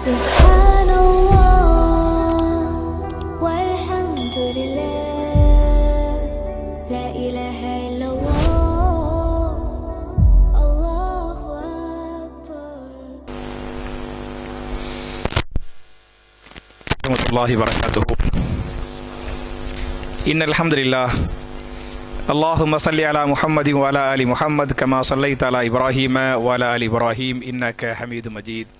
سبحان الله والحمد لله لا إله إلا الله الله أكبر ورحمة الله وبركاته. إن الحمد لله. اللهم صل على محمد وعلى آل محمد كما صليت على إبراهيم وعلى آل إبراهيم إنك حميد مجيد.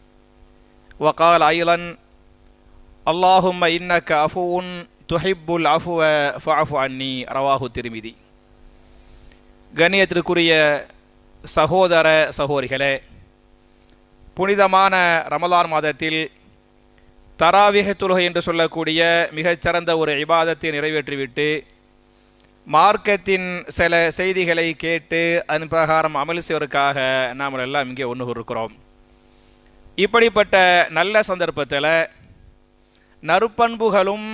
وقال أيضا اللهم إنك عفو تحب العفو فاعف عني رواه الترمذي கண்ணியத்திற்குரிய சகோதர சகோதரிகளே புனிதமான ரமலான் மாதத்தில் தராவிக தொழுகை என்று சொல்லக்கூடிய மிகச்சிறந்த ஒரு இபாதத்தை நிறைவேற்றிவிட்டு மார்க்கத்தின் சில செய்திகளை கேட்டு அதன் பிரகாரம் அமல் செய்வதற்காக நாம் எல்லாம் இங்கே ஒன்று இருக்கிறோம் இப்படிப்பட்ட நல்ல சந்தர்ப்பத்தில் நறுப்பண்புகளும்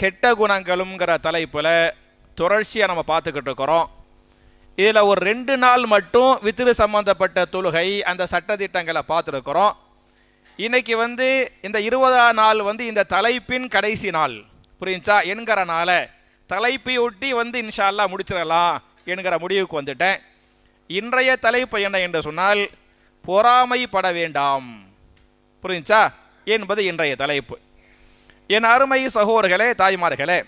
கெட்ட குணங்களுங்கிற தலைப்பில் தொடர்ச்சியாக நம்ம பார்த்துக்கிட்டு இருக்கிறோம். இதில் ஒரு ரெண்டு நாள் மட்டும் வித்திரு சம்பந்தப்பட்ட தொழுகை அந்த சட்டத்திட்டங்களை பார்த்துருக்குறோம். இன்றைக்கி வந்து இந்த இருபதாம் நாள் வந்து இந்த தலைப்பின் கடைசி நாள். புரிஞ்சா என்கிறனால தலைப்பையொட்டி வந்து இன்ஷால்லா முடிச்சிடலாம் என்கிற முடிவுக்கு வந்துட்டேன். இன்றைய தலைப்பு என்ன என்று சொன்னால் பொறாமைப்பட வேண்டாம் புரிஞ்சா என்பது இன்றைய தலைப்பு. என் அருமை சகோதரர்களே தாய்மார்களே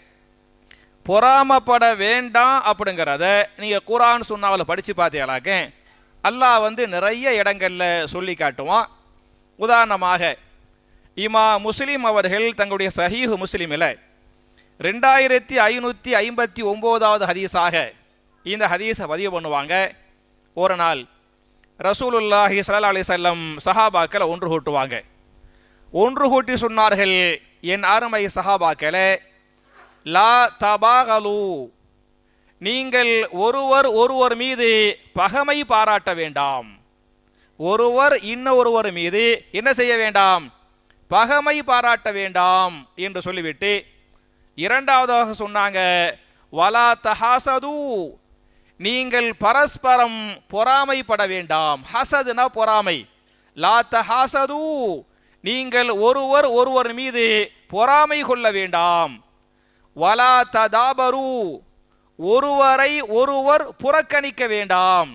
பொறாமப்பட வேண்டாம் அப்படிங்கிறத நீங்கள் குரான் சுண்ணாவில் படித்து பார்த்தீங்களாக்க அல்லாஹ் வந்து நிறைய இடங்களில் சொல்லி காட்டுவான். உதாரணமாக இமா முஸ்லீம் அவர்கள் தங்களுடைய சஹீஹ் முஸ்லீமில் ரெண்டாயிரத்தி ஐநூற்றி ஐம்பத்தி ஒம்போதாவது ஹதீஸாக இந்த ஹதீஸை பதிவு பண்ணுவாங்க. ஒரு நாள் ரசூலுல்லாஹி ஸல்லல்லாஹு அலி செல்லம் சஹாபாக்களை ஒன்று கூட்டுவாங்க. ஒன்று கூட்டி சொன்னார்கள் என் அருமை சஹாபாக்களை லா தபாகலு. நீங்கள் ஒருவர் ஒருவர் மீது பகமை பாராட்ட வேண்டாம். ஒருவர் இன்னொருவர் மீது என்ன செய்ய வேண்டாம்? பகமை பாராட்ட வேண்டாம் என்று சொல்லிவிட்டு இரண்டாவதாக சொன்னாங்க வலா தஹாசது நீங்கள் பரஸ்பரம் பொறாமைப்பட வேண்டாம். ஹசதுனா பொறாமை. லாத்த ஹாசது நீங்கள் ஒருவர் ஒருவர் மீது பொறாமை கொள்ள வேண்டாம். வலா ததாபரு. ஒருவரை ஒருவர் புறக்கணிக்க வேண்டாம்.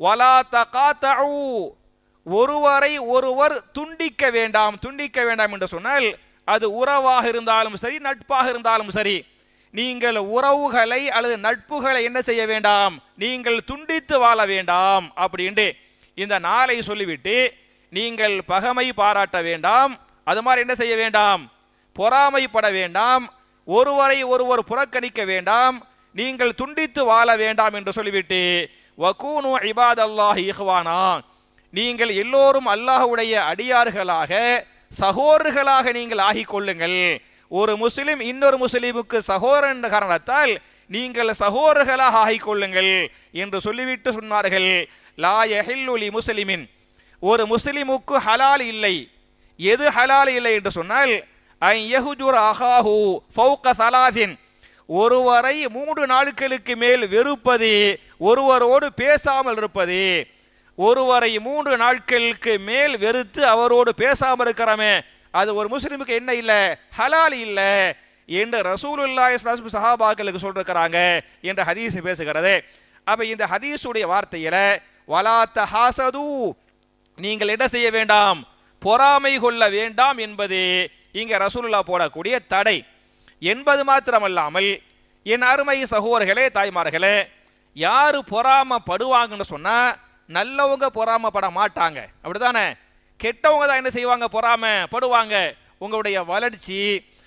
வலா தகாத்தூ ஒருவரை ஒருவர் துண்டிக்க வேண்டாம். துண்டிக்க வேண்டாம் என்று சொன்னால் அது உறவாக இருந்தாலும் சரி நட்பாக இருந்தாலும் சரி நீங்கள் உறவுகளை அல்லது நட்புகளை என்ன செய்ய வேண்டாம்? நீங்கள் துண்டித்து வாழ வேண்டாம் அப்படின்ட்டு இந்த நாளை சொல்லிவிட்டு நீங்கள் பகமை பாராட்ட வேண்டாம். அது மாதிரி என்ன செய்ய வேண்டாம்? பொறாமைப்பட வேண்டாம். ஒருவரை ஒருவர் புறக்கணிக்க வேண்டாம். நீங்கள் துண்டித்து வாழ வேண்டாம் என்று சொல்லிவிட்டு வகூனு இபாத் அல்லாஹ் இஹ்வானா. நீங்கள் எல்லோரும் அல்லாஹ்வுடைய அடியார்களாக சகோதரர்களாக நீங்கள் ஆகிக்கொள்ளுங்கள் ஒரு முஸ்லிம் இன்னொரு முஸ்லீமுக்கு சகோதரன் என்ற காரணத்தால் நீங்கள் சகோதரர்களாக ஆகிக்கொள்ளுங்கள் என்று சொல்லிவிட்டு சொன்னார்கள். லா எஹில்லுலி முஸ்லிமின். ஒரு முஸ்லிமுக்கு ஹலால் இல்லை. எது ஹலால் இல்லை என்று சொன்னால் ஐ யஹுஜுர் அஹாஹு ஃபௌக சலாதின். ஒருவரை மூன்று நாட்களுக்கு மேல் வெறுப்பது ஒருவரோடு பேசாமல் இருப்பது ஒருவரை மூன்று நாட்களுக்கு மேல் வெறுத்து அவரோடு பேசாமல் இருக்கிறமே அது ஒரு முஸ்லீமுக்கு என்ன இல்லை? ஹலால் இல்லை என்று ரசூலுல்லாய் சஹாபாக்களுக்கு சொல்லிருக்கிறாங்க என்ற ஹதீஸ் பேசுகிறது. அப்போ இந்த ஹதீஸுடைய வார்த்தையில வலாத்த ஹாசது நீங்கள் என்ன செய்ய வேண்டாம்? பொறாமை கொள்ள வேண்டாம் என்பது இங்கே ரசூலுல்லா போடக்கூடிய தடை. என்பது மாத்திரமல்லாமல் என் அருமை சகோதரர்களே தாய்மார்களே யார் பொறாமப்படுவாங்கன்னு சொன்னால் நல்லவங்க பொறாமப்பட மாட்டாங்க. அப்படிதானே கெட்டவங்க தான் என்ன செய்வாங்க? பொறாம படுவாங்க. உங்களுடைய வளர்ச்சி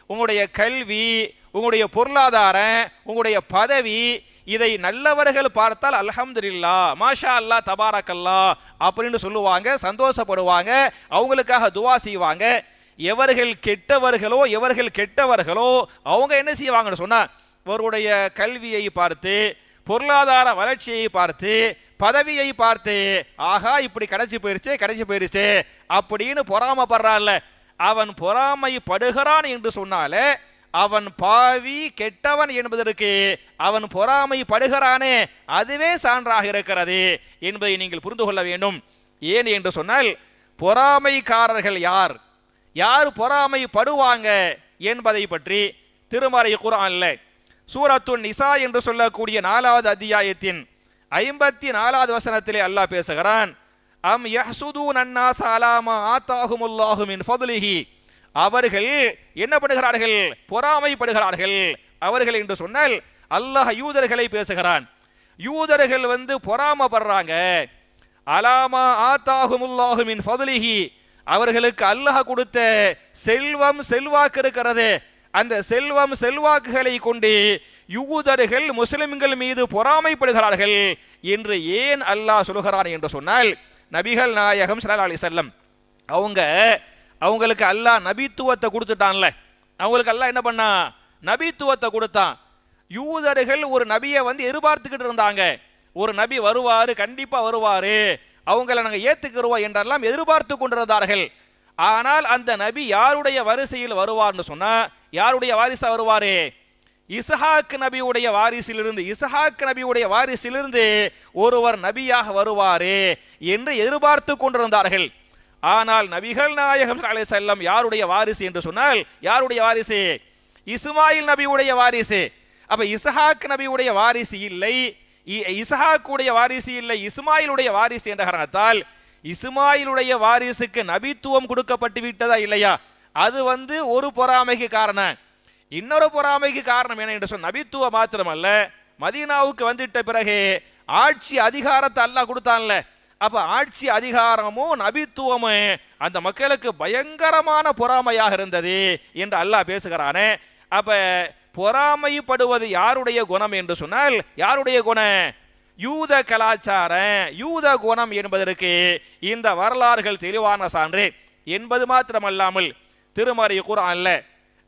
உங்களுடைய கல்வி உங்களுடைய பொருளாதாரம் உங்களுடைய பதவி இதை நல்லவர்கள் பார்த்தால் அல்ஹம்துலில்லா மாஷா அல்லா தபாரக்கல்லா அப்படின்னு சொல்லுவாங்க சந்தோஷப்படுவாங்க அவங்களுக்காக துவா செய்வாங்க. எவர்கள் கெட்டவர்களோ எவர்கள் கெட்டவர்களோ அவங்க என்ன செய்வாங்கன்னு சொன்னா அவருடைய கல்வியை பார்த்து பொருளாதார வளர்ச்சியை பார்த்து பதவியை பார்த்து ஆகா இப்படி கிடைச்சி போயிருச்சே கிடைச்சி போயிருச்சே அப்படின்னு பொறாமப்படுறான்ல. அவன் பொறாமைப்படுகிறான் என்று சொன்னாலே அவன் பாவி கெட்டவன் என்பதற்கு அவன் பொறாமைப்படுகிறானே அதுவே சான்றாக இருக்கிறது என்பதை நீங்கள் புரிந்து கொள்ள வேண்டும். ஏன் என்று சொன்னால் பொறாமைக்காரர்கள் யார்? யார் பொறாமைப்படுவாங்க என்பதை பற்றி திருமறை குரான்ல சூரத்துன் நிசா என்று சொல்லக்கூடிய நாலாவது அத்தியாயத்தின் ஐம்பத்தி நாலாவது வசனத்திலே அல்லாஹ் பேசுகிறான் அம் யஹ்சுதூன் அன்னாஸ் அலாமா ஆத்தாஹுமுல்லாஹு மின் ஃபதுலிஹி. அவர்கள் என்ன படுகிறார்கள் பொறாமைப்படுகிறார்கள். அவர்கள் என்று சொன்னால் அல்லாஹ் யூதர்களை பேசுகிறான். யூதர்கள் வந்து பொறாமப்படுறாங்க. அலாமா ஆத்தாஹுமுல்லாஹு மின் ஃபதுலிஹி. அவர்களுக்கு அல்லாஹ் கொடுத்த செல்வம் செல்வாக்கு இருக்கிறது. அந்த செல்வம் செல்வாக்குகளை கொண்டு யூதர்கள் முஸ்லிம்கள் மீது பொறாமைப்படுகிறார்கள் என்று ஏன் அல்லாஹ் சொல்கிறான் என்று சொன்னால் நபிகள் நாயகம் ஸல்லல்லாஹு அலி செல்லம் அவங்க அவங்களுக்கு அல்லாஹ் நபித்துவத்தை கொடுத்துட்டான்ல. அவங்களுக்கு அல்லாஹ் என்ன பண்ணா? நபித்துவத்தை கொடுத்தான். யூதர்கள் ஒரு நபியை வந்து எதிர்பார்த்துக்கிட்டு இருந்தாங்க. ஒரு நபி வருவார் கண்டிப்பாக வருவார். அவங்கள நாங்கள் ஏற்றுக்கிறோம் என்றெல்லாம் எதிர்பார்த்து கொண்டிருந்தார்கள். ஆனால் அந்த நபி யாருடைய வரிசையில் வருவார்னு சொன்னால் யாருடைய வாரிசாக வருவாரே? இசஹாக் நபியுடைய வாரிசிலிருந்து இசஹாக் நபியுடைய வாரிசிலிருந்து ஒருவர் நபியாக வருவாரே என்று எதிர்பார்த்து கொண்டிருந்தார்கள். ஆனால் நபிகள் நாயகம் அலை செல்லம் யாருடைய வாரிசு என்று சொன்னால் யாருடைய வாரிசு? இஸ்மாயில் நபியுடைய வாரிசு. அப்ப இசஹாக் நபியுடைய வாரிசு இல்லை இ- வாரிசு இல்லை இஸ்மாயிலுடைய வாரிசு என்ற காரணத்தால் இஸ்மாயிலுடைய வாரிசுக்கு நபித்துவம் கொடுக்கப்பட்டு விட்டதா இல்லையா? அது வந்து ஒரு பொறாமைக்கு காரணம். இன்னொரு பொறாமைக்கு காரணம் என்ன என்று சொன்ன நபித்துவம் மாத்திரமல்ல. மதீனாவுக்கு வந்துட்ட பிறகு ஆட்சி அதிகாரத்தை அல்லாஹ் கொடுத்தான்ல. அப்ப ஆட்சி அதிகாரமும் நபித்துவமும் அந்த மக்களுக்கு பயங்கரமான பொறாமையாக இருந்தது என்று அல்லாஹ் பேசுகிறானே. அப்ப பொறாமைப்படுவது யாருடைய குணம் என்று சொன்னால் யாருடைய குணம் யூத கலாச்சாரம் யூத குணம் என்பதற்கு இந்த வரலாறுகள் தெளிவான சான்று. என்பது மாத்திரமல்லாமல் திருமறை குரான்ல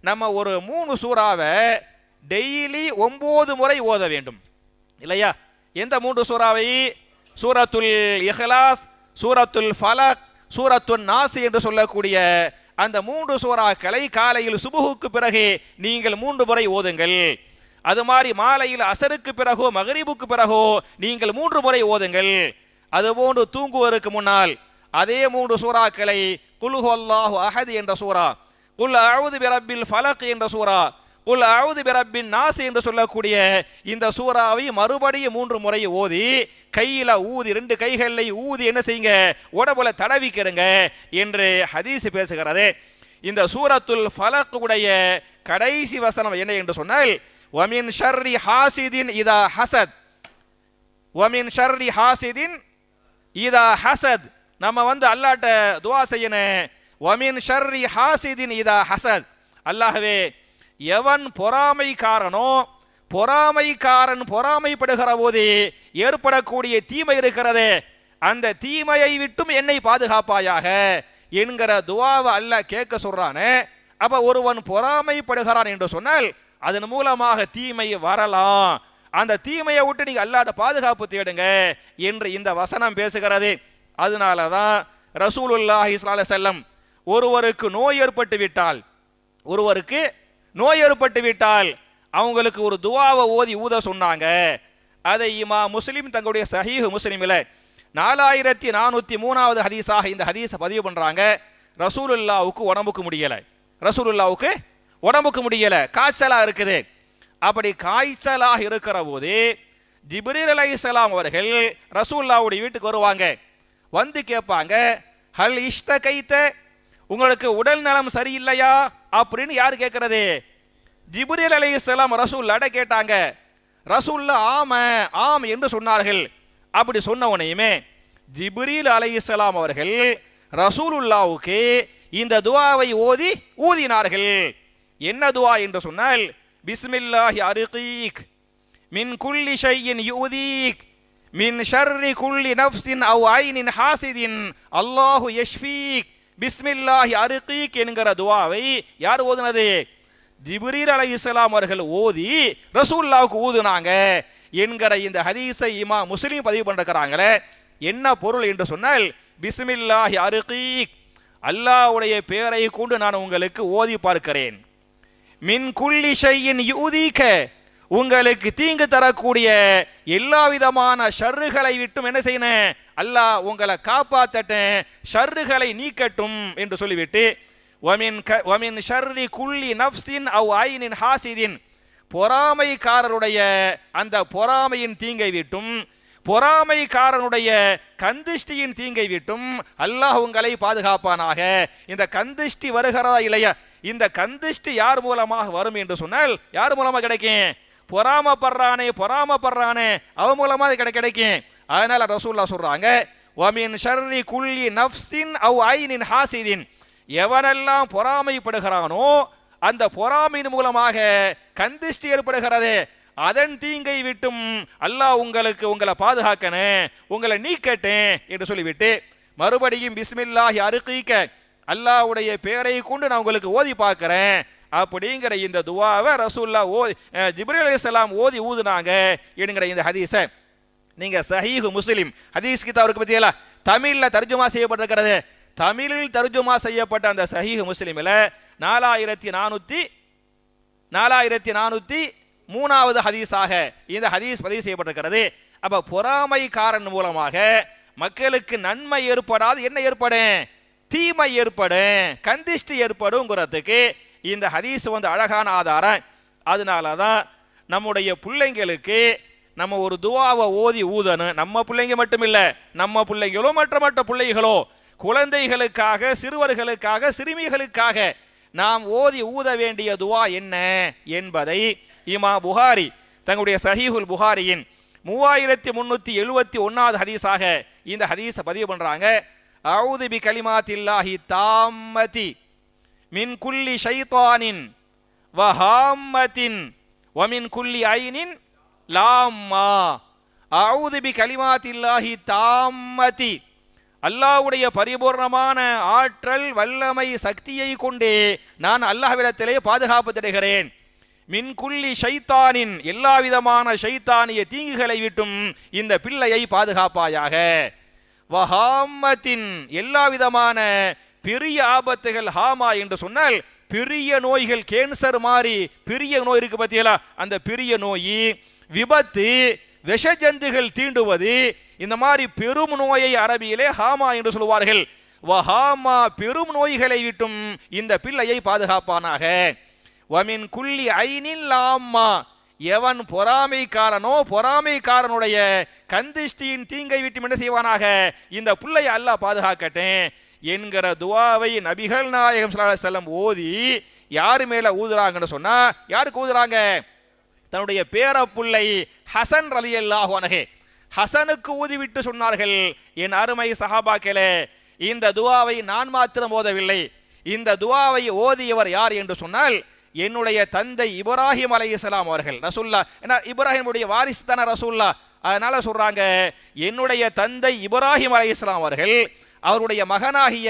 நம்ம ஒரு மூணு சூறாவை டெய்லி ஒம்பது முறை ஓத வேண்டும். இல்லையா? எந்த மூன்று சூறாவை? சூரத்துல் இஹ்லாஸ் சூரத்துல் ஃபலக் சூரத்துல் நாசி என்று சொல்லக்கூடிய அந்த மூன்று சூறாக்களை காலையில் சுபுகுக்கு பிறகு நீங்கள் மூன்று முறை ஓதுங்கள். அது மாதிரி மாலையில் அசருக்கு பிறகோ மகரிபுக்கு பிறகோ நீங்கள் மூன்று முறை ஓதுங்கள். அதுபோன்று தூங்குவதற்கு முன்னால் அதே மூன்று சூறாக்களை குலுஹல்லாஹு அஹது என்ற சூறா குல் அவுது பிரபில் ஃபலக் என்ற சூரா குல் அவுது பிரபின் நாஸ் என்று சொல்லக்கூடிய இந்த சூறாவை மறுபடியும் மூன்று முறை ஓதி கையில ஊதி ரெண்டு கைகளை ஊதி என்ன செய்யுங்க? உடம்புல தடவிக்கிறங்க என்று ஹதீஸ் பேசுகிறது. இந்த சூரத்துல் ஃபலக் உடைய கடைசி வசனம் என்ன என்று சொன்னால் வமின் ஷர்ரி ஹாசிதின் இதா ஹசத். வமின் ஷர்ரி ஹாசிதின் இதா ஹசத். நம்ம வந்து அல்லாட்ட துவா செய்யணும். ஒமின் ஷர்ரி ஹாசிதின் இதா ஹசத் அல்லாஹவே எவன் பொறாமைக்காரனோ பொறாமைக்காரன் பொறாமைப்படுகிற போது ஏற்படக்கூடிய தீமை இருக்கிறதே அந்த தீமையை விட்டும் என்னை பாதுகாப்பாயாக என்கிற துவாவை அல்லாஹ் கேட்க சொல்றானே அப்ப ஒருவன் பொறாமைப்படுகிறான் என்று சொன்னால் அதன் மூலமாக தீமை வரலாம் அந்த தீமையை விட்டு நீங்க அல்லாட பாதுகாப்பு தேடுங்க என்று இந்த வசனம் பேசுகிறது அதனால தான் ரசூலுல்லாஹி செல்லம் ஒருவருக்கு நோய் ஏற்பட்டு விட்டால் ஒருவருக்கு நோய் ஏற்பட்டு விட்டால் அவங்களுக்கு ஒரு துவாவை ஓதி ஊத சொன்னாங்க. அதை இமா முஸ்லீம் தங்களுடைய சஹீஹ் முஸ்லீமில் நாலாயிரத்தி நானூற்றி மூணாவது ஹதீஸாக இந்த ஹதீஸை பதிவு பண்ணுறாங்க ரசூலுல்லாவுக்கு உடம்புக்கு முடியலை. ரசூலுல்லாவுக்கு உடம்புக்கு முடியலை. காய்ச்சலாக இருக்குது. அப்படி காய்ச்சலாக இருக்கிற போது ஜிப்ரீல் இஸ்லாம் அவர்கள் ரசூல்லாவுடைய வீட்டுக்கு வருவாங்க. வந்து கேட்பாங்க ஹல் இஷ்ட கைத்த உங்களுக்கு உடல் நலம் சரியில்லையா அப்படின்னு யார் கேட்கறது? ஜிப்ரீல் ரசூல் ரசூல்லாட கேட்டாங்க. ரசூல்ல ஆம ஆம் என்று சொன்னார்கள். அப்படி சொன்ன உடனேயுமே ஜிப்ரீல் இஸ்லாம் அவர்கள் ரசூலுல்லாவுக்கு இந்த துவாவை ஓதி ஊதினார்கள். என்ன துவா என்று சொன்னால் பிஸ்மில்லாஹி அருகீக் மின் குல்லி ஷையின் யூதீக் மின் ஷர்ரி குல்லி நஃப்ஸின் அவ் ஐனின் ஹாசிதின் அல்லாஹு யஷ்ஃபீக் பிஸ்மில்லாஹி அருகீக் என்கிற துவாவை யார் ஓதுனது? ஜிப்ரீல் அலை இஸ்லாம் அவர்கள் ஓதி ரசூல்லாவுக்கு ஊதுனாங்க என்கிற இந்த ஹதீஸை இமா முஸ்லீம் பதிவு பண்ணிருக்கிறாங்களே என்ன பொருள் என்று சொன்னால் பிஸ்மில்லாஹி அருகீக் அல்லாஹ்வுடைய பெயரை கொண்டு நான் உங்களுக்கு ஓதி பார்க்கிறேன். மின் குள்ளிஷையின் ஷையின் உங்களுக்கு தீங்கு தரக்கூடிய எல்லா விதமான ஷர்றுகளை விட்டும் என்ன செய்யணும்? அல்லாஹ் உங்களை காப்பாத்தட்டும் ஷர்றுகளை நீக்கட்டும் என்று சொல்லிவிட்டு ஒமின் க வமின் ஷர்ரி குள்ளி நஃப்சின் அவ் ஐனின் ஹாசிதின். பொறாமைக்காரருடைய அந்த பொறாமையின் தீங்கை விட்டும் பொறாமைக்காரனுடைய கந்திஷ்டியின் தீங்கை விட்டும் அல்லாஹ் உங்களை பாதுகாப்பானாக. இந்த கந்திஷ்டி வருகிறதா இல்லையா? இந்த கந்திஷ்டி யார் மூலமாக வரும் என்று சொன்னால் யார் மூலமாக கிடைக்கும்? பொறாமப்படுறானே பொறாமப்படுறானே. அவன் மூலமாக கிடை கிடைக்கும். அதனால ரசூல்லா சொல்றாங்க வமின் ஷர்ரி குல்லி நஃப்சின் அவ் ஐனின் ஹாசிதின். எவனெல்லாம் பொறாமைப்படுகிறானோ அந்த பொறாமையின் மூலமாக கந்திஷ்டி ஏற்படுகிறது. அதன் தீங்கை விட்டும் அல்லாஹ் உங்களுக்கு உங்களை பாதுகாக்கணும் உங்களை நீக்கட்டேன் என்று சொல்லிவிட்டு மறுபடியும் பிஸ்மில்லாஹி அறுக்கீக்க அல்லாஹ்வுடைய பேரை கொண்டு நான் உங்களுக்கு ஓதி பார்க்கிறேன். அப்படிங்கிற இந்த துவாவை ரசூல்லா ஓதி அஹ், ஜிப்ரீல் ஓதி ஊதுனாங்க என்கிற இந்த ஹதீஸை. நீங்கள் சஹீஹு முஸ்லீம் ஹதீஸ் கிதாபுக்கு பத்தியல? தமிழில் தர்ஜுமா செய்யப்பட்டிருக்கிறது. தமிழில் தர்ஜுமா செய்யப்பட்ட அந்த சஹீஹு முஸ்லீமில் நாலாயிரத்தி நானூற்றி நாலாயிரத்தி நானூற்றி மூணாவது ஹதீஸாக இந்த ஹதீஸ் பதிவு செய்யப்பட்டிருக்கிறது. அப்ப பொறாமைக்காரன் மூலமாக மக்களுக்கு நன்மை ஏற்படாது என்ன ஏற்படும்? தீமை ஏற்படும் கந்திஷ்டி ஏற்படுங்கிறதுக்கு இந்த ஹதீஸ் வந்து அழகான ஆதாரம். அதனால தான் நம்முடைய பிள்ளைங்களுக்கு நம்ம ஒரு துவாவை ஓதி ஊதணும். நம்ம பிள்ளைங்க மட்டும் இல்லை நம்ம பிள்ளைங்களோ மற்ற மற்ற பிள்ளைகளோ குழந்தைகளுக்காக சிறுவர்களுக்காக சிறுமிகளுக்காக நாம் ஓதி ஊத வேண்டிய துவா என்ன என்பதை இமா புகாரி தங்களுடைய சஹீஹுல் புகாரியின் மூவாயிரத்தி முன்னூத்தி எழுபத்தி ஒன்னாவது ஹதீஸாக இந்த ஹதீஸை பதிவு பண்றாங்க. அவுதுபி கலிமாத்தில்லாஹி தாமதி மின் குல்லி ஷைத்தானின் வஹாம்மத்தின் வமின் குல்லி ஐனின் லாம்மா. அவுது பி கலிமாத்தில்லாஹி தாம்மதி. அல்லாஹ்வுடைய பரிபூர்ணமான ஆற்றல் வல்லமை சக்தியை கொண்டே நான் அல்லாஹ்விடத்திலே பாதுகாப்பு தருகிறேன். மின் குள்ளி ஷைத்தானின் எல்லா விதமான ஷைத்தானிய தீங்குகளை விட்டும் இந்த பிள்ளையை பாதுகாப்பாயாக. வஹாமத்தின் எல்லா விதமான பெரிய ஆபத்துகள் ஹாமா என்று சொன்னால் பெரிய நோய்கள் கேன்சர் மாதிரி பெரிய நோய் இருக்கு பார்த்தீங்களா அந்த பெரிய நோய் விபத்து விஷஜந்துகள் தீண்டுவது இந்த மாதிரி பெரும் நோயை அரபியிலே ஹாமா என்று சொல்வார்கள் வஹாமா பெரும் நோய்களை விட்டும் இந்த பிள்ளையை பாதுகாப்பானாக. வமின் குள்ளி ஐனில் லாம்மா. எவன் பொறாமைக்காரனோ பொறாமைக்காரனுடைய கந்திஷ்டியின் தீங்கை விட்டு என்ன செய்வானாக? இந்த பிள்ளையை அல்லாஹ் பாதுகாக்கட்டேன் என்கிற துவாவை நபிகள் நாயகம் செல்லம் ஓதி யாரு மேல ஊதுறாங்கன்னு சொன்னா யாருக்கு ஊதுறாங்க? தன்னுடைய பேரப்புள்ளை ஹசன் ரலியல்லாஹு அனகே ஹசனுக்கு ஊதிவிட்டு சொன்னார்கள் என் அருமை சஹாபாக்கலே இந்த துவாவை நான் மாத்திரம் ஓதவில்லை. இந்த துவாவை ஓதியவர் யார்? என்று சொன்னால் என்னுடைய தந்தை இப்ராஹிம் அலைஹிஸ்ஸலாம் அவர்கள் ரசூல்லா ஏன்னா இப்ராஹிமுடைய வாரிசு தானே ரசூல்லா அதனால சொல்றாங்க என்னுடைய தந்தை இப்ராஹிம் அலைஹிஸ்ஸலாம் அவர்கள் அவருடைய மகனாகிய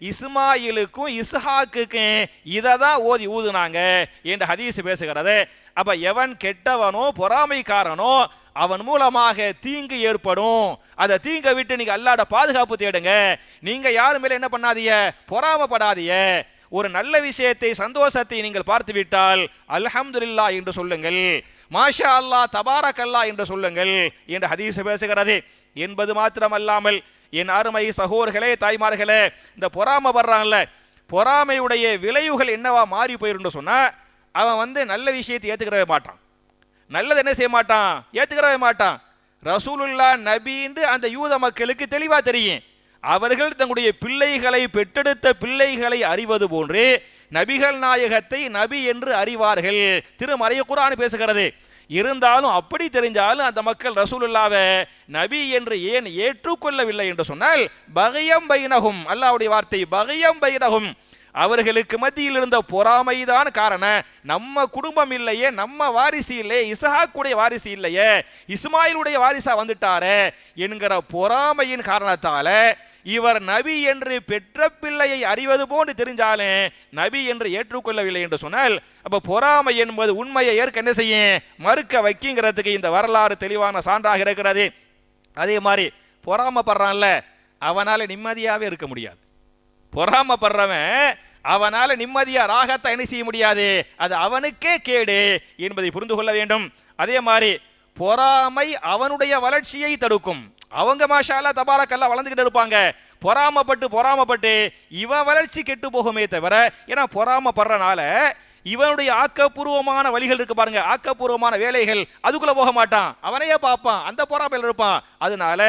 இஸ்மாயிலுக்கும் இஸ்ஹாக்குக்கும் இதை தான் ஓதி ஊதுனாங்க என்று ஹதீஸ் பேசுகிறது. அப்ப எவன் கெட்டவனோ பொறாமைக்காரனோ அவன் மூலமாக தீங்கு ஏற்படும். அதை தீங்க விட்டு நீங்க அல்லாட பாதுகாப்பு தேடுங்க. நீங்க யாரு மேல என்ன பண்ணாதீங்க? பொறாமப்படாதீங்க. ஒரு நல்ல விஷயத்தை சந்தோஷத்தை நீங்கள் பார்த்து விட்டால் அல்ஹம்துல்லா என்று சொல்லுங்கள். மாஷா அல்லா தபாரக் அல்லா என்று சொல்லுங்கள் என்று ஹதீஸ் பேசுகிறது. என்பது மாத்திரமல்லாமல் என் அருமை சகோதர்களே தாய்மார்களே இந்த பொறாமை படுறாங்கல்ல பொறாமையுடைய விளைவுகள் என்னவா மாறி போயிருந்து சொன்னா அவன் வந்து நல்ல விஷயத்தை ஏத்துக்கிறவே மாட்டான். நல்லது என்ன செய்ய மாட்டான்? ஏத்துக்கிறவே மாட்டான். ரசூலுல்லா நபின்னு அந்த யூத மக்களுக்கு தெளிவா தெரியும். அவர்கள் தங்களுடைய பிள்ளைகளை பெற்றெடுத்த பிள்ளைகளை அறிவது போன்று நபிகள் நாயகத்தை நபி என்று அறிவார்கள். திருமறைய குரான் பேசுகிறது. இருந்தாலும் அப்படி தெரிஞ்சாலும் அந்த மக்கள் ரசூலுல்லாவை நபி என்று ஏன் ஏற்றுக்கொள்ளவில்லை என்று சொன்னால் பகையம் பைனகும் அல்லாஹ்வுடைய வார்த்தை பகையம் பைனகும் அவர்களுக்கு மத்தியில் இருந்த பொறாமைதான் காரணம். நம்ம குடும்பம் இல்லையே நம்ம வாரிசு இல்லையே இசஹாக்குடைய வாரிசு இல்லையே இஸ்மாயிலுடைய வாரிசா வந்துட்டாரே என்கிற பொறாமையின் காரணத்தால இவர் நபி என்று பெற்ற பிள்ளையை அறிவது போன்று தெரிஞ்சாலே நபி என்று ஏற்றுக்கொள்ளவில்லை என்று சொன்னால் அப்போ பொறாமை என்பது உண்மையை ஏற்க என்ன செய்யும்? மறுக்க வைக்குங்கிறதுக்கு இந்த வரலாறு தெளிவான சான்றாக இருக்கிறது. அதே மாதிரி பொறாமப்படுறான்ல அவனால் நிம்மதியாகவே இருக்க முடியாது. பொறாமப்படுறவன் அவனால் நிம்மதியாக ராகத்தை என்ன செய்ய முடியாது? அது அவனுக்கே கேடு என்பதை புரிந்து கொள்ள வேண்டும். அதே மாதிரி பொறாமை அவனுடைய வளர்ச்சியை தடுக்கும். அவங்க மாஷாலா தபாலக்கெல்லாம் வளர்ந்துக்கிட்டு இருப்பாங்க. பொறாமப்பட்டு பொறாமப்பட்டு இவன் வளர்ச்சி கெட்டு போகுமே தவிர ஏன்னா பொறாமப்படுறனால இவனுடைய ஆக்கப்பூர்வமான வழிகள் இருக்கு பாருங்க. ஆக்கப்பூர்வமான வேலைகள் அதுக்குள்ள போக மாட்டான். அவனையே பார்ப்பான். அந்த பொறாமையில் இருப்பான். அதனால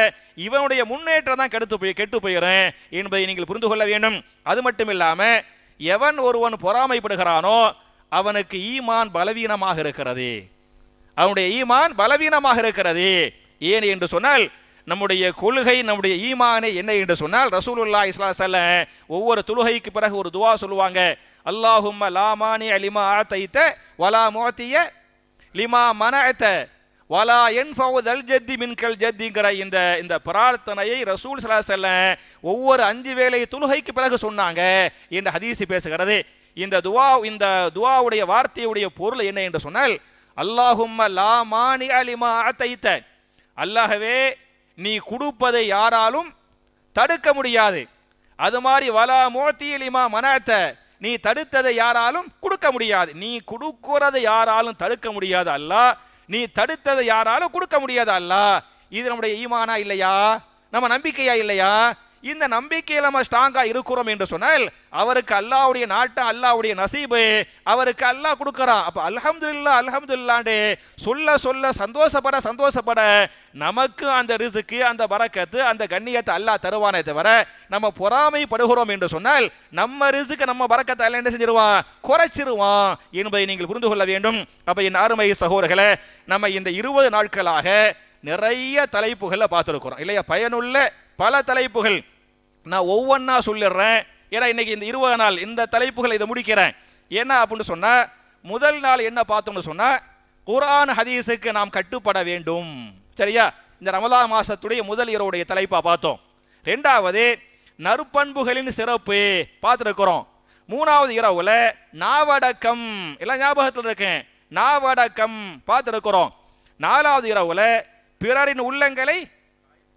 இவனுடைய முன்னேற்றம் தான் கெடுத்து போய் கெட்டு போயிடும் என்பதை நீங்கள் புரிந்து கொள்ள வேண்டும். அது மட்டும் இல்லாம எவன் ஒருவன் பொறாமைப்படுகிறானோ அவனுக்கு ஈமான் பலவீனமாக இருக்கிறது. அவனுடைய ஈமான் பலவீனமாக இருக்கிறது. ஏன் என்று சொன்னால் நம்முடைய கொள்கை நம்முடைய ஈமானே என்ன என்று சொன்னால் ரசூலுல்லா இஸ்லா செல்ல ஒவ்வொரு தொழுகைக்கு பிறகு ஒரு துவா சொல்லுவாங்க. அல்லாஹும் லாமானி அலிமா ஆத்தைத்த வலா மோத்திய லிமா மனத்த வலா என் தல் ஜத்தி மின்கல் ஜத்திங்கிற இந்த இந்த பிரார்த்தனையை ரசூல் சலா செல்ல ஒவ்வொரு அஞ்சு வேலை தொழுகைக்கு பிறகு சொன்னாங்க என்று ஹதீசி பேசுகிறது. இந்த துவா இந்த துவாவுடைய வார்த்தையுடைய பொருள் என்ன என்று சொன்னால் அல்லாஹும்ம லா மானி அலிமா ஆத்தைத்த அல்லாஹவே நீ கொடுப்பதை யாராலும் தடுக்க முடியாது. அது மாதிரி வலா மோத்தியிலிமா மனத்த நீ தடுத்ததை யாராலும் கொடுக்க முடியாது. நீ கொடுக்கிறதை யாராலும் தடுக்க முடியாது அல்ல. நீ தடுத்ததை யாராலும் கொடுக்க முடியாது அல்ல. இது நம்முடைய ஈமானா இல்லையா? நம்ம நம்பிக்கையா இல்லையா? இந்த நம்பிக்கையில் நம்ம ஸ்ட்ராங்காக இருக்கிறோம் என்று சொன்னால் அவருக்கு அல்லாவுடைய நாட்டை அல்லாவுடைய நசீபு அவருக்கு அல்லாஹ் கொடுக்குறான். அப்போ அல்ஹம்துலில்லா அல்ஹம்துலில்லாண்டு சொல்ல சொல்ல சந்தோஷப்பட சந்தோஷப்பட நமக்கு அந்த ரிசுக்கு அந்த பறக்கத்து அந்த கண்ணியத்தை அல்லாஹ் தருவானே தவிர நம்ம பொறாமைப்படுகிறோம் என்று சொன்னால் நம்ம ரிசுக்கு நம்ம பறக்கத்தை அல்ல என்ன செஞ்சிருவான்? குறைச்சிருவான் என்பதை நீங்கள் புரிந்து கொள்ள வேண்டும். அப்போ என் அருமை சகோதரர்களை நம்ம இந்த இருபது நாட்களாக நிறைய தலைப்புகளை பார்த்துருக்கிறோம். இல்லையா? பயனுள்ள பல தலைப்புகள். நான் ஒவ்வொன்றா சொல்லிடுறேன். ஏன்னா இன்னைக்கு இந்த இருபது நாள் இந்த தலைப்புகளை இதை முடிக்கிறேன். என்ன அப்படின்னு சொன்னால் முதல் நாள் என்ன பார்த்தோம்னு சொன்னால் குரான் ஹதீஸுக்கு நாம் கட்டுப்பட வேண்டும். சரியா? இந்த ரமலா மாசத்துடைய முதல் இரவுடைய தலைப்பா பார்த்தோம். ரெண்டாவது நற்பண்புகளின் சிறப்பு பார்த்துருக்கிறோம். மூணாவது இரவுல நாவடக்கம். எல்லாம் ஞாபகத்தில் இருக்கேன் நாவடக்கம் பார்த்துருக்கிறோம். நாலாவது இரவுல பிறரின் உள்ளங்களை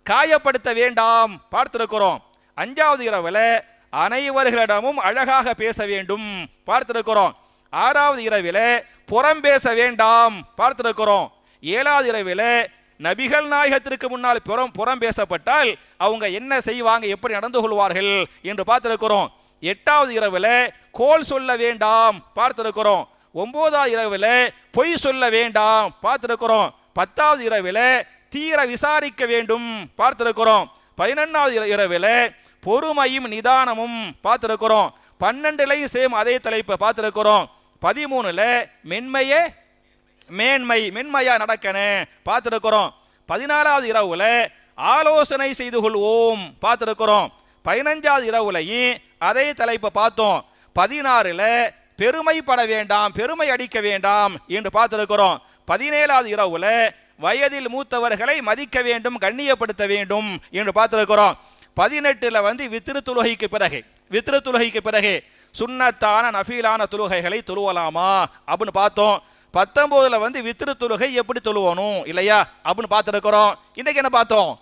காயப்படுத்த வேண்டாம் பார்த்திருக்கிறோம். அஞ்சாவது இரவுல அனைவர்களிடமும் அழகாக பேச வேண்டும். பார்த்திருக்கிறோம். ஆறாவது இரவில் புறம் பேச வேண்டாம். பார்த்திருக்கிறோம். ஏழாவது இரவில் நபிகள் நாயகத்திற்கு முன்னால் புறம் புறம் பேசப்பட்டால் அவங்க என்ன செய்வாங்க எப்படி நடந்து கொள்வார்கள் என்று பார்த்திருக்கிறோம். எட்டாவது இரவில் கோல் சொல்ல வேண்டாம். பார்த்திருக்கிறோம். ஒன்பதாவது இரவில் பொய் சொல்ல வேண்டாம். பார்த்திருக்கிறோம். பத்தாவது இரவில் தீர விசாரிக்க வேண்டும். பார்த்திருக்கிறோம். பதினொன்னாவது இரவில் பொறுமையும் நிதானமும் பார்த்துருக்கிறோம். பன்னெண்டுலையும் சேம் அதே தலைப்பை பார்த்துருக்கிறோம். பதிமூணுல மென்மையே மேன்மை மென்மையா நடக்கணும் பார்த்துருக்கிறோம். பதினாலாவது இரவுல ஆலோசனை செய்து கொள்வோம் பார்த்துருக்கிறோம். பதினஞ்சாவது இரவுலையும் அதே தலைப்பை பார்த்தோம். பதினாறுல பெருமைப்பட வேண்டாம் பெருமை அடிக்க வேண்டாம் என்று பார்த்துருக்கிறோம். பதினேழாவது இரவுல வயதில் மூத்தவர்களை மதிக்க வேண்டும் கண்ணியப்படுத்த வேண்டும் என்று பார்த்துருக்கிறோம். பதினெட்டில் வந்து வித்திரு துலகைக்கு பிறகு வித்திரு துலகைக்கு பிறகு சுண்ணத்தான நஃபீலான தொழுகைகளை தொழுவலாமா? அப்படின்னு பார்த்தோம். பத்தொம்போதில் வந்து வித்திரு தொழுகை எப்படி தொழுவணும்? இல்லையா? அப்படின்னு பார்த்துருக்குறோம். இன்னைக்கு என்ன பார்த்தோம்?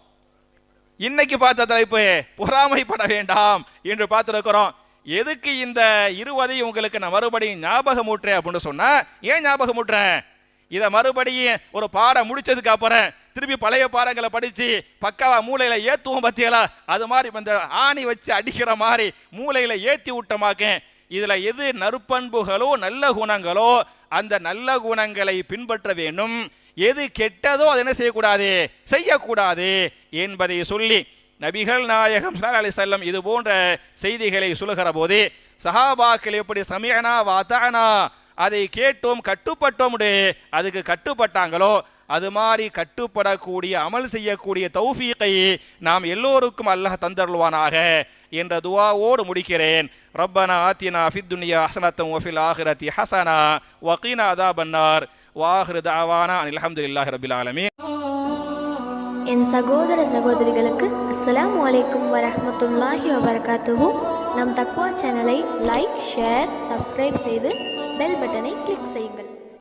இன்னைக்கு பார்த்த தலைப்பு பொறாமைப்பட வேண்டாம் என்று பார்த்துருக்குறோம். எதுக்கு இந்த இருவதையும் உங்களுக்கு நான் மறுபடியும் ஞாபகம் ஊட்டுறேன் அப்படின்னு சொன்னேன் ஏன் ஞாபகம் ஊட்டுறேன் இதை மறுபடியும் ஒரு பாடம் முடிச்சதுக்கு அப்புறம் திருப்பி பழைய பாடங்களை படிச்சு பக்காவா மூளையில் ஏத்துவோம் பார்த்தீங்களா அது மாதிரி இந்த ஆணி வச்சு அடிக்கிற மாதிரி மூளையில் ஏத்தி விட்டமாக்க இதுல எது நற்பண்புகளோ நல்ல குணங்களோ அந்த நல்ல குணங்களை பின்பற்ற வேண்டும். எது கெட்டதோ அதை என்ன செய்யக்கூடாது? செய்யக்கூடாது என்பதை சொல்லி நபிகள் நாயகம் ஸல்லல்லாஹு அலைஹி இது போன்ற செய்திகளை சொல்லுகிற போது சஹாபாக்கள் எப்படி சமயனா வாத்தானா அதை கேட்டோம் கட்டுப்பட்டோம் அதுக்கு கட்டுப்பட்டாங்களோ அது மாதிரி கட்டுப்படக்கூடிய அமல் செய்யக்கூடிய தௌஃபீக்கை நாம் எல்லோருக்கும் அல்லாஹ் தந்தருள்வானாக என்ற துவாவோடு முடிக்கிறேன். ரப்பனா ஆத்தினா ஃபித் துன்யா ஹசனத்தம் வஃபில் ஆஹிரத்தி ஹசனா வகீனா அதாபன்னார். வாஹிரு தாவானா அல்ஹம்துலில்லாஹி ரபில் ஆலமீன். என் சகோதர சகோதரிகளுக்கு அஸ்லாம் வலைக்கும் வரமத்துல்லாஹி வபரகாத்துஹு. நம் தக்வா சேனலை லைக் ஷேர் சப்ஸ்கிரைப் செய்து பெல் பட்டன்